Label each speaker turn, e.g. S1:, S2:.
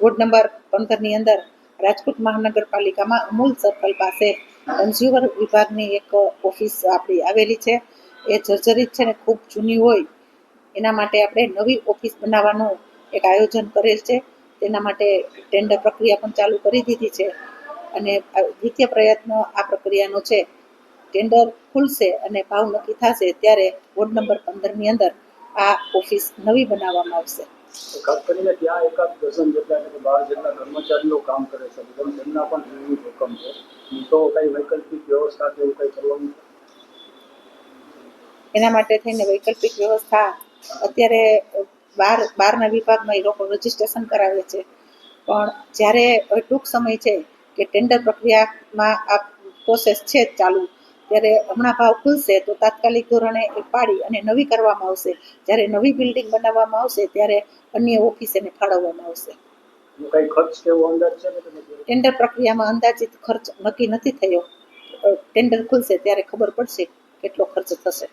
S1: Ward number પંદરની અંદર રાજકોટ મહાનગરપાલિકામાં Amul circle પાસે કન્ઝ્યુમર વિભાગની એક ઓફિસ આપણી આવેલી છે. એ જર્જરિત છે ને ખૂબ જૂની હોય. એના માટે આપણે નવી ઓફિસ બનાવવાનું એક આયોજન કરેલ છે. તેના માટે ટેન્ડર પ્રક્રિયા પણ ચાલુ કરી દીધી છે અને દ્વિતીય પ્રયત્ન આ પ્રક્રિયાનો છે. ટેન્ડર ખુલશે અને ભાવ નક્કી થશે ત્યારે વોર્ડ નંબર પંદરની અંદર આ ઓફિસ નવી બનાવવામાં આવશે.
S2: ખાસ કરીને ત્યાં એકાદ ડઝન જેટલા એટલે બાર જેટલા કર્મચારીઓ કામ કરે છે બધાને તેમના પણ જીવનું જોખમ છે. તો કઈ વૈકલ્પિક વ્યવસ્થા કે એવું કંઈ કરવાનું
S1: એના માટે થઈને વૈકલ્પિક વ્યવસ્થા અત્યારે બાર, બારના વિભાગમાં એ લોકો રજીસ્ટ્રેશન કરાવે છે. પણ જ્યારે ટૂંક સમય છે કે ટેન્ડર પ્રક્રિયામાં આ પ્રોસેસ છે ચાલુ ત્યારે હમણાં ભાવ ખુલશે તો તાત્કાલિક ધોરણે એ પાડી અને નવી કરવામાં આવશે. જ્યારે નવી બિલ્ડિંગ બનાવવામાં આવશે ત્યારે અન્ય ઓફિસ એને ફાળવવામાં આવશે ટેન્ડર પ્રક્રિયામાં અંદાજિત ખર્ચ નક્કી નથી થયો. ટેન્ડર ખુલશે ત્યારે ખબર પડશે કેટલો ખર્ચ થશે.